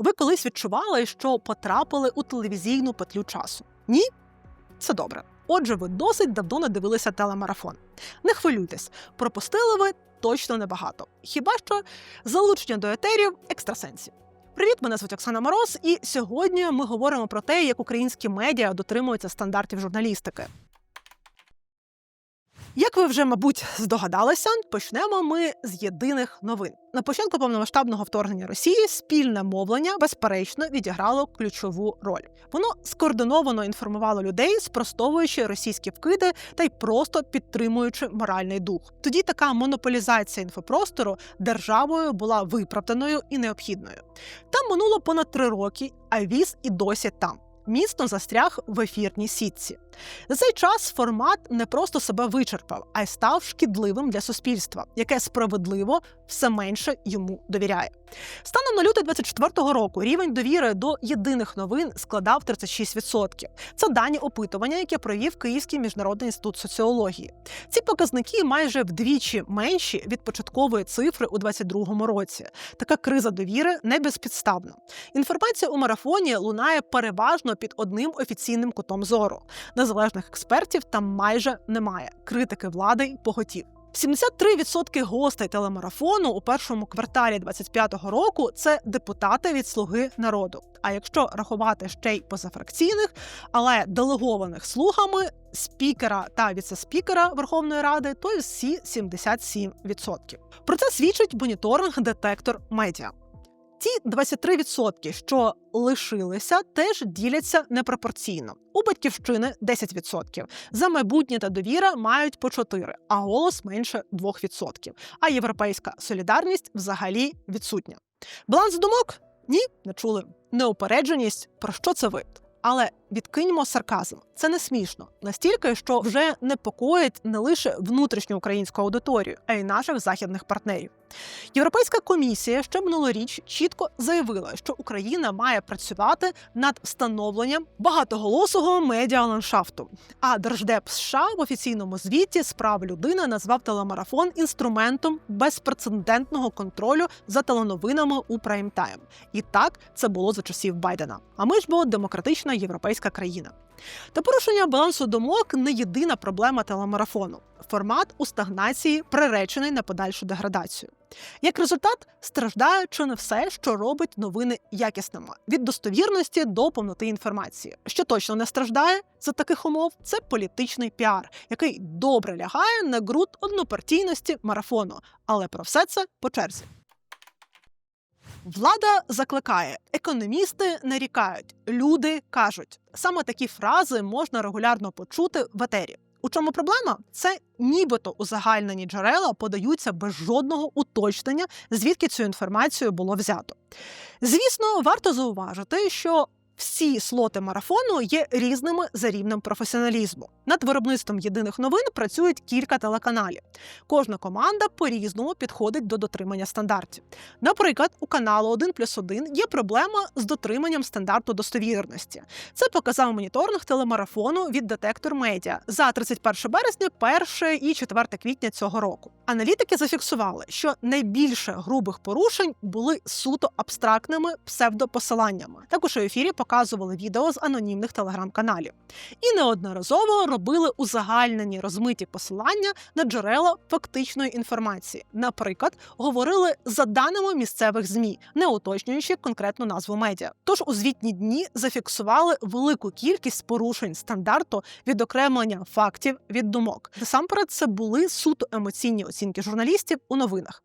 Ви колись відчували, що потрапили у телевізійну петлю часу? Ні? Це добре. Отже, ви досить давно не дивилися телемарафон. Не хвилюйтесь, пропустили ви точно небагато. Хіба що залучення до етерів екстрасенсів. Привіт, мене звуть Оксана Мороз, і сьогодні ми говоримо про те, як українські медіа дотримуються стандартів журналістики. Як ви вже, мабуть, здогадалися, почнемо ми з єдиних новин. На початку повномасштабного вторгнення Росії спільне мовлення безперечно відіграло ключову роль. Воно скоординовано інформувало людей, спростовуючи російські вкиди та й просто підтримуючи моральний дух. Тоді така монополізація інфопростору державою була виправданою і необхідною. Там минуло понад три роки, а віз і досі там міцно застряг в ефірній сітці. За цей час формат не просто себе вичерпав, а й став шкідливим для суспільства, яке справедливо все менше йому довіряє. Станом на лютий 24-го року рівень довіри до єдиних новин складав 36%. Це дані опитування, яке провів Київський міжнародний інститут соціології. Ці показники майже вдвічі менші від початкової цифри у 22-му році. Така криза довіри не безпідставна. Інформація у марафоні лунає переважно під одним офіційним кутом зору. Незалежних експертів там майже немає. Критики влади поготів. 73% гостей телемарафону у першому кварталі 25-го року це депутати від Слуги народу. А якщо рахувати ще й позафракційних, але делегованих слугами спікера та віцеспікера Верховної Ради, то всі 77%. Про це свідчить моніторинг детектор медіа. Ті 23%, що лишилися, теж діляться непропорційно. У батьківщини 10%. За майбутнє та довіра мають по 4%, а голос менше 2%. А європейська солідарність взагалі відсутня. Баланс думок? Ні, не чули. Неупередженість про що це ви? Але відкиньмо сарказм. Це не смішно настільки, що вже непокоїть не лише внутрішню українську аудиторію, а й наших західних партнерів. Європейська комісія ще минулоріч чітко заявила, що Україна має працювати над встановленням багатоголосого медіаландшафту. А Держдеп США в офіційному звіті з прав людини назвав телемарафон інструментом безпрецедентного контролю за теленовинами у прайм-тайм. І так це було за часів Байдена. А ми ж бо демократична європейська країна. Та порушення балансу думок не єдина проблема телемарафону. Формат у стагнації приречений на подальшу деградацію. Як результат, страждає чи не все, що робить новини якісними від достовірності до повноти інформації. Що точно не страждає за таких умов, це політичний піар, який добре лягає на ґрунт однопартійності марафону. Але про все це по черзі. Влада закликає, економісти нарікають, люди кажуть. Саме такі фрази можна регулярно почути в етері. У чому проблема? Це нібито узагальнені джерела подаються без жодного уточнення, звідки цю інформацію було взято. Звісно, варто зауважити, що всі слоти марафону є різними за рівнем професіоналізму. Над виробництвом єдиних новин працюють кілька телеканалів. Кожна команда по-різному підходить до дотримання стандартів. Наприклад, у каналу 1 плюс 1 є проблема з дотриманням стандарту достовірності. Це показав моніторинг телемарафону від детектор медіа за 31 березня, 1 і 4 квітня цього року. Аналітики зафіксували, що найбільше грубих порушень були суто абстрактними псевдопосиланнями. Також у ефірі показували відео з анонімних телеграм-каналів і неодноразово робили узагальнені розмиті посилання на джерела фактичної інформації. Наприклад, говорили за даними місцевих змі, не уточнюючи конкретну назву медіа. Тож у звітні дні зафіксували велику кількість порушень стандарту відокремлення фактів від думок. Насамперед, це були суто емоційні оцінки журналістів у новинах.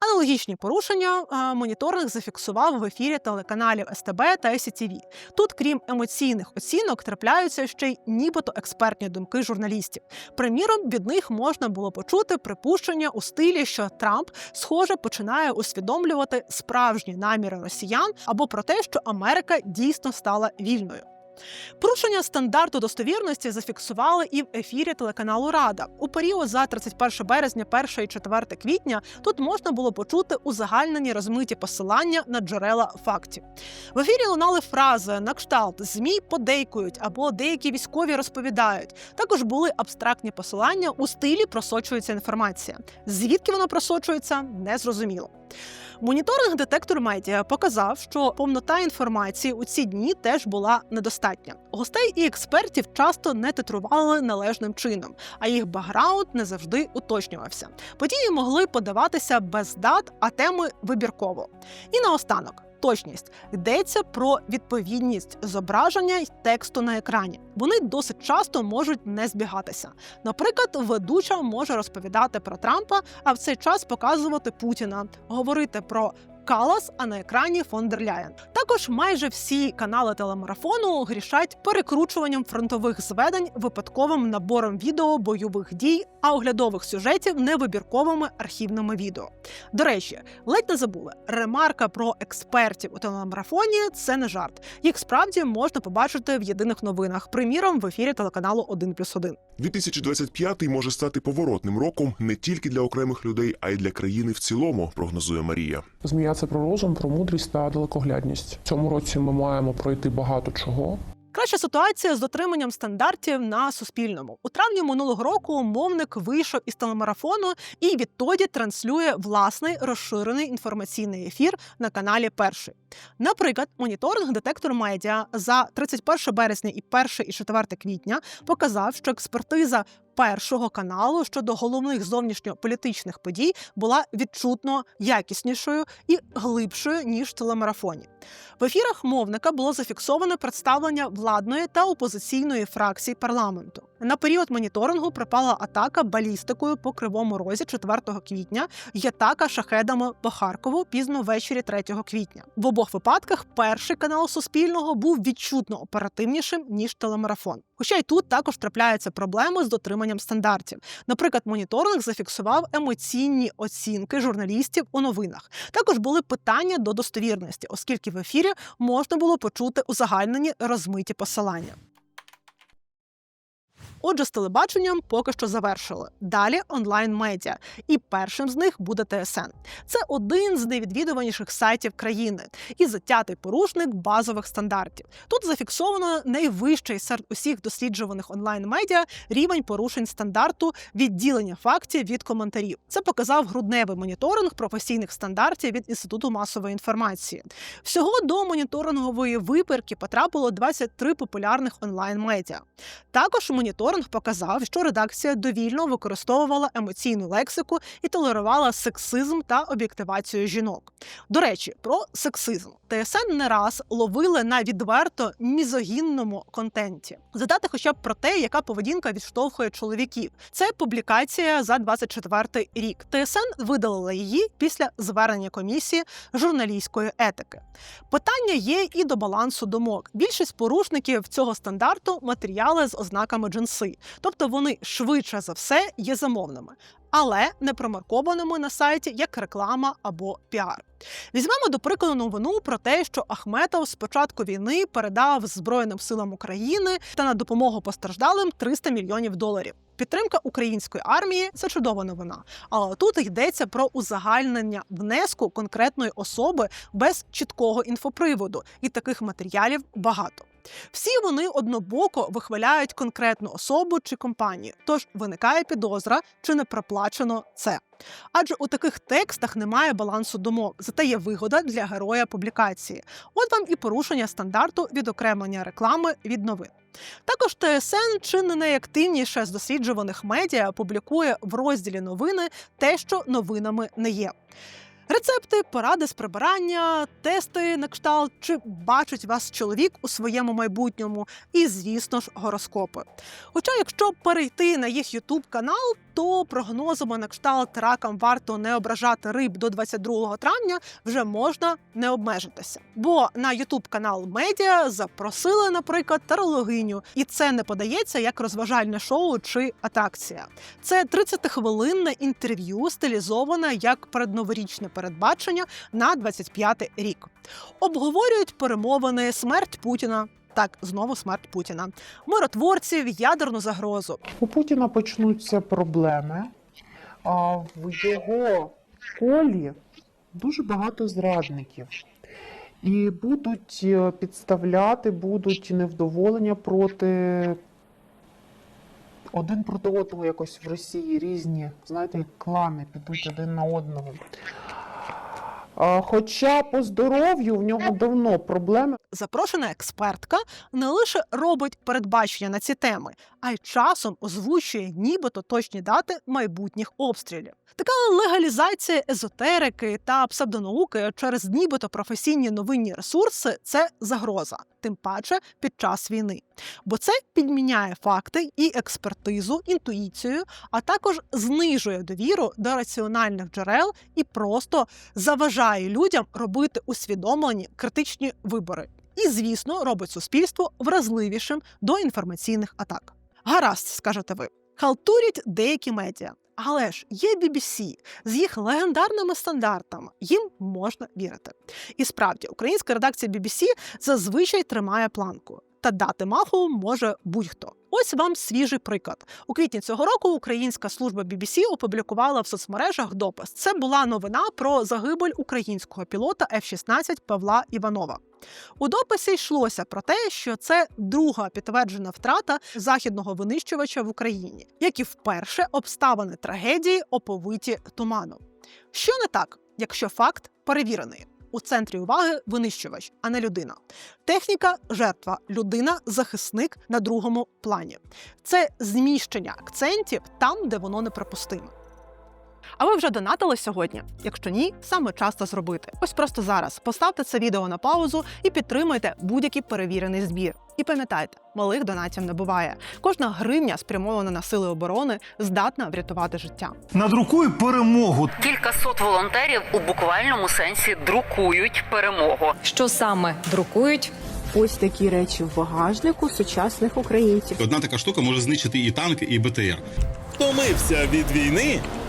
Аналогічні порушення а, моніторинг зафіксував в ефірі телеканалів СТБ та СІТВ. Тут, крім емоційних оцінок, трапляються ще й нібито експертні думки журналістів. Приміром, від них можна було почути припущення у стилі, що Трамп, схоже, починає усвідомлювати справжні наміри росіян або про те, що Америка дійсно стала вільною. Порушення стандарту достовірності зафіксували і в ефірі телеканалу Рада. У період за 31 березня, 1 і 4 квітня тут можна було почути узагальнені розмиті посилання на джерела фактів. В ефірі лунали фрази на кшталт ЗМІ подейкують або деякі військові розповідають. Також були абстрактні посилання у стилі просочується інформація. Звідки вона просочується, незрозуміло. Моніторинг детектор медіа показав, що повнота інформації у ці дні теж була недостатня. Гостей і експертів часто не титрували належним чином, а їх бекграунд не завжди уточнювався. Події могли подаватися без дат, а теми вибірково. І наостанок. Точність йдеться про відповідність зображення й тексту на екрані. Вони досить часто можуть не збігатися. Наприклад, ведуча може розповідати про Трампа, а в цей час показувати Путіна, говорити про Калас, а на екрані фон дер Ляєн. Також майже всі канали телемарафону грішать перекручуванням фронтових зведень, випадковим набором відео бойових дій, а оглядових сюжетів невибірковими архівними відео. До речі, ледь не забули, ремарка про експертів у телемарафоні це не жарт. Їх справді можна побачити в єдиних новинах, приміром в ефірі телеканалу 1+,1. 2025 може стати поворотним роком не тільки для окремих людей, а й для країни в цілому, прогнозує Марія. Змія це про розум, про мудрість та далекоглядність. В цьому році ми маємо пройти багато чого. Краща ситуація з дотриманням стандартів на суспільному. У травні минулого року мовник вийшов із телемарафону і відтоді транслює власний розширений інформаційний ефір на каналі Перший. Наприклад, моніторинг детектор медіа за 31 березня і 1 і 4 квітня показав, що експертиза першого каналу щодо головних зовнішньополітичних подій була відчутно якіснішою і глибшою ніж телемарафоні. В ефірах мовника було зафіксовано представлення владної та опозиційної фракцій парламенту. На період моніторингу припала атака балістикою по кривому розі 4 квітня і атака шахедами по Харкову пізно ввечері 3 квітня. В обох випадках перший канал Суспільного був відчутно оперативнішим ніж телемарафон. Хоча й тут також трапляються проблеми з дотриманням стандартів. Наприклад, моніторинг зафіксував емоційні оцінки журналістів у новинах. Також були питання до достовірності, оскільки в ефірі можна було почути узагальнені розмиті посилання. Отже, з телебаченням поки що завершили. Далі онлайн-медіа, і першим з них буде ТСН. Це один з найвідвідуваніших сайтів країни і затятий порушник базових стандартів. Тут зафіксовано найвищий серед усіх досліджуваних онлайн-медіа рівень порушень стандарту відділення фактів від коментарів. Це показав грудневий моніторинг професійних стандартів від інституту масової інформації. Всього до моніторингової вибірки потрапило 23 популярних онлайн-медіа. Також моніторинг показав, що редакція довільно використовувала емоційну лексику і толерувала сексизм та об'єктивацію жінок. До речі, про сексизм ТСН не раз ловили на відверто мізогінному контенті. Задати хоча б про те, яка поведінка відштовхує чоловіків. Це публікація за 24 рік. ТСН видалила її після звернення комісії журналістської етики. Питання є і до балансу думок. Більшість порушників цього стандарту матеріали з ознаками джинси, тобто вони швидше за все є замовними. Але не промаркованими на сайті як реклама або піар. Візьмемо до прикладу новину про те, що Ахметов з початку війни передав Збройним силам України та на допомогу постраждалим 300 мільйонів доларів. Підтримка української армії це чудова новина. Але тут йдеться про узагальнення внеску конкретної особи без чіткого інфоприводу, і таких матеріалів багато. Всі вони однобоко вихваляють конкретну особу чи компанію, тож виникає підозра, чи не проплачено це. Адже у таких текстах немає балансу думок, зате є вигода для героя публікації. От вам і порушення стандарту відокремлення реклами від новин. Також ТСН чи не найактивніше з досліджуваних медіа публікує в розділі новини те, що новинами не є. Рецепти, поради з прибирання, тести на кшталт, чи бачить вас чоловік у своєму майбутньому, і, звісно ж, гороскопи. Хоча, якщо перейти на їх ютуб канал, то прогнозами на кшталт ракам варто не ображати риб до 22 травня вже можна не обмежитися. Бо на ютуб канал медіа запросили, наприклад, тарологиню, і це не подається як розважальне шоу чи атракція. Це 30-хвилинне інтерв'ю, стилізоване як передноворічне передбачення на 25 рік. Обговорюють перемовини, смерть Путіна. так знову смерть Путіна, миротворців, ядерну загрозу. У Путіна почнуться проблеми. А в його колі дуже багато зрадників. І будуть е, підставляти, будуть невдоволення проти один проти одного якось в Росії різні, знаєте, клани підуть один на одного. Хоча по здоров'ю в нього давно проблеми. Запрошена експертка не лише робить передбачення на ці теми, а й часом озвучує нібито точні дати майбутніх обстрілів. Така легалізація езотерики та псевдонауки через нібито професійні новинні ресурси це загроза, тим паче під час війни. Бо це підміняє факти і експертизу, інтуїцію, а також знижує довіру до раціональних джерел і просто заважає людям робити усвідомлені критичні вибори. І, звісно, робить суспільство вразливішим до інформаційних атак. Гаразд, скажете ви, халтурять деякі медіа. Але ж є BBC з їх легендарними стандартами. Їм можна вірити. І справді, українська редакція BBC зазвичай тримає планку. Та дати маху може будь-хто. Ось вам свіжий приклад. У квітні цього року українська служба BBC опублікувала в соцмережах допис. Це була новина про загибель українського пілота F-16 Павла Іванова. У дописі йшлося про те, що це друга підтверджена втрата західного винищувача в Україні, як і вперше обставини трагедії оповиті туманом. Що не так, якщо факт перевірений? У центрі уваги винищувач, а не людина. Техніка жертва, людина захисник на другому плані. Це зміщення акцентів там, де воно неприпустиме. А ви вже донатили сьогодні? Якщо ні, саме час це зробити. Ось просто зараз поставте це відео на паузу і підтримуйте будь-який перевірений збір. І пам'ятайте, малих донатів не буває. Кожна гривня, спрямована на сили оборони, здатна врятувати життя. Надрукуй перемогу. Кількасот волонтерів у буквальному сенсі друкують перемогу. Що саме друкують? Ось такі речі в багажнику сучасних українців. Одна така штука може знищити і танк, і БТР. Втомився від війни?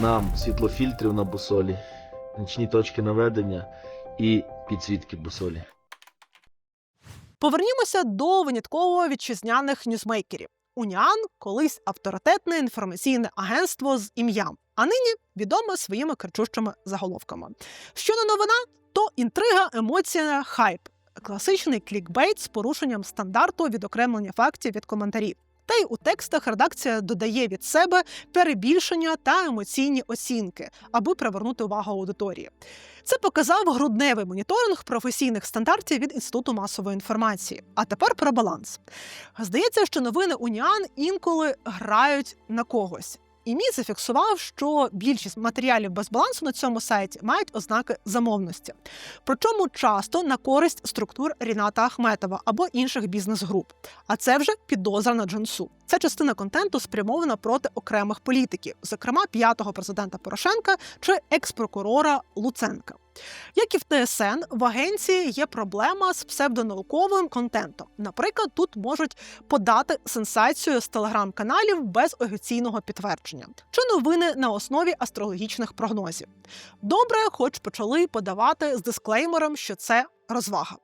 нам світлофільтрів на бусолі, нічні точки наведення і підсвітки бусолі. Повернімося до винятково вітчизняних ньюзмейкерів. Уніан колись авторитетне інформаційне агентство з ім'ям, а нині відоме своїми кричущими заголовками. Що не новина, то інтрига, емоція, хайп. Класичний клікбейт з порушенням стандарту відокремлення фактів від коментарів. Та й у текстах редакція додає від себе перебільшення та емоційні оцінки, аби привернути увагу аудиторії. Це показав грудневий моніторинг професійних стандартів від інституту масової інформації. А тепер про баланс. Здається, що новини Уніан інколи грають на когось. І мій зафіксував, що більшість матеріалів без балансу на цьому сайті мають ознаки замовності. Причому часто на користь структур Ріната Ахметова або інших бізнес-груп. А це вже підозра на джинсу. Ця частина контенту спрямована проти окремих політиків, зокрема п'ятого президента Порошенка чи екс-прокурора Луценка. Як і в ТСН, в агенції є проблема з псевдонауковим контентом. Наприклад, тут можуть подати сенсацію з телеграм-каналів без офіційного підтвердження чи новини на основі астрологічних прогнозів. Добре, хоч почали подавати з дисклеймером, що це розвага.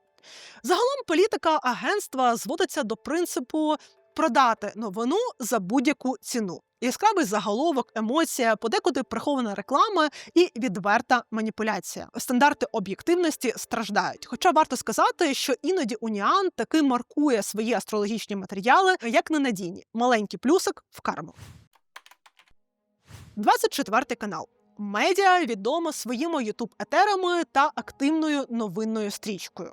Загалом політика агентства зводиться до принципу продати новину за будь-яку ціну. Яскравий заголовок, емоція, подекуди прихована реклама і відверта маніпуляція. Стандарти об'єктивності страждають. Хоча варто сказати, що іноді Уніан таки маркує свої астрологічні матеріали як ненадійні. Маленький плюсик в карму. 24 канал. Медіа відомо своїми ютуб етерами та активною новинною стрічкою.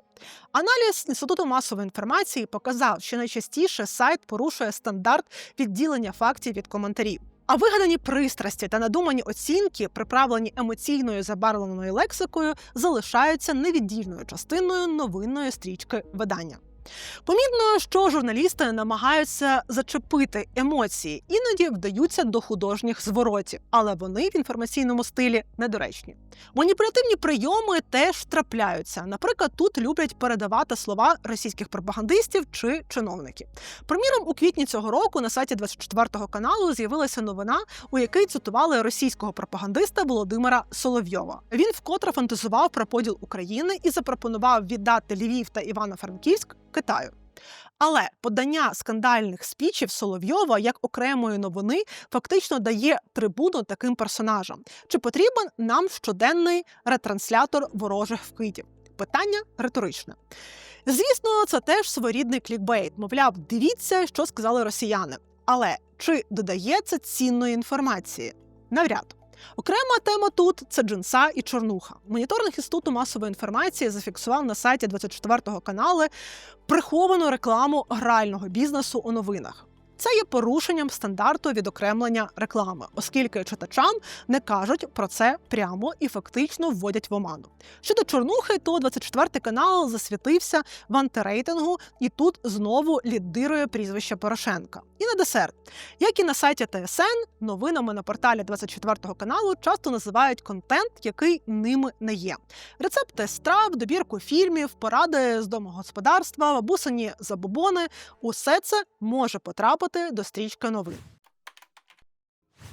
Аналіз інституту масової інформації показав, що найчастіше сайт порушує стандарт відділення фактів від коментарів. А вигадані пристрасті та надумані оцінки, приправлені емоційною забарвленою лексикою, залишаються невіддільною частиною новинної стрічки видання. Помітно, що журналісти намагаються зачепити емоції, іноді вдаються до художніх зворотів, але вони в інформаційному стилі недоречні. Маніпулятивні прийоми теж трапляються. Наприклад, тут люблять передавати слова російських пропагандистів чи чиновників. Приміром, у квітні цього року на сайті 24 каналу з'явилася новина, у якій цитували російського пропагандиста Володимира Соловйова. Він вкотре фантазував про поділ України і запропонував віддати Львів та Івано-Франківськ Китаю. Але подання скандальних спічів Соловйова як окремої новини фактично дає трибуну таким персонажам. Чи потрібен нам щоденний ретранслятор ворожих вкидів? Питання риторичне. Звісно, це теж своєрідний клікбейт. Мовляв, дивіться, що сказали росіяни. Але чи додає це цінної інформації? Навряд. Окрема тема тут це джинса і чорнуха. Моніторинг інституту масової інформації зафіксував на сайті 24 го каналу приховану рекламу грального бізнесу у новинах. Це є порушенням стандарту відокремлення реклами, оскільки читачам не кажуть про це прямо і фактично вводять в оману. Щодо чорнухи, то 24 канал засвітився в антирейтингу, і тут знову лідирує прізвище Порошенка. І на десерт, як і на сайті ТСН, новинами на порталі 24 каналу часто називають контент, який ними не є. Рецепти страв, добірку фільмів, поради з домогосподарства, бабусині забобони усе це може потрапити до стрічки новин.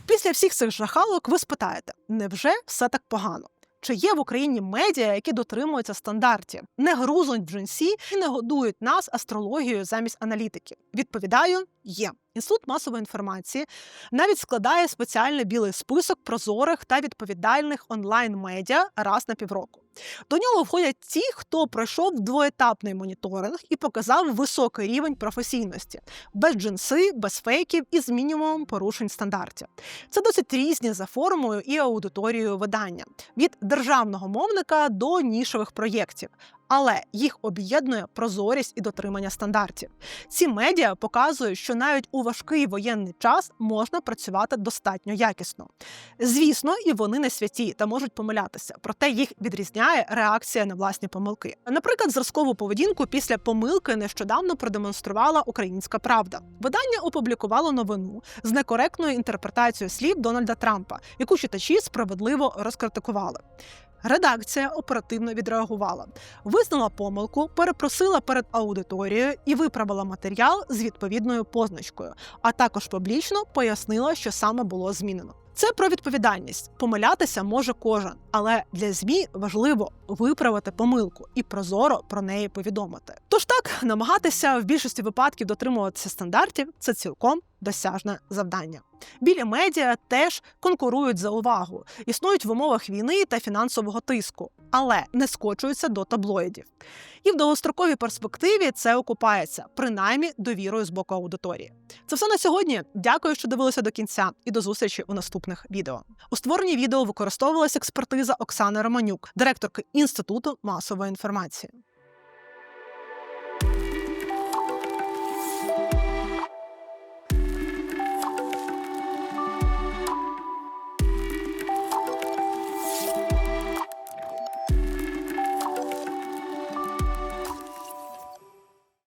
Після всіх цих жахалок ви спитаєте: невже все так погано? Чи є в Україні медіа, які дотримуються стандартів, не грузнуть в джинсі і не годують нас астрологією замість аналітики? Відповідаю, є. Інститут масової інформації навіть складає спеціальний білий список прозорих та відповідальних онлайн-медіа раз на півроку. До нього входять ті, хто пройшов двоетапний моніторинг і показав високий рівень професійності, без джинси, без фейків і з мінімумом порушень стандартів. Це досить різні за формою і аудиторією видання від державного мовника до нішових проєктів. Але їх об'єднує прозорість і дотримання стандартів. Ці медіа показують, що навіть у важкий воєнний час можна працювати достатньо якісно. Звісно, і вони не святі та можуть помилятися, проте їх відрізняє реакція на власні помилки. Наприклад, зразкову поведінку після помилки нещодавно продемонструвала Українська Правда. Видання опублікувало новину з некоректною інтерпретацією слів Дональда Трампа, яку читачі справедливо розкритикували. Редакція оперативно відреагувала, визнала помилку, перепросила перед аудиторією і виправила матеріал з відповідною позначкою, а також публічно пояснила, що саме було змінено. Це про відповідальність. Помилятися може кожен, але для змі важливо виправити помилку і прозоро про неї повідомити. Тож так, намагатися в більшості випадків дотримуватися стандартів це цілком досяжне завдання. Білі медіа теж конкурують за увагу, існують в умовах війни та фінансового тиску, але не скочуються до таблоїдів. І в довгостроковій перспективі це окупається, принаймні довірою з боку аудиторії. Це все на сьогодні. Дякую, що дивилися до кінця, і до зустрічі у наступних відео. У створенні відео використовувалася експертиза Оксани Романюк, директорки Інституту масової інформації.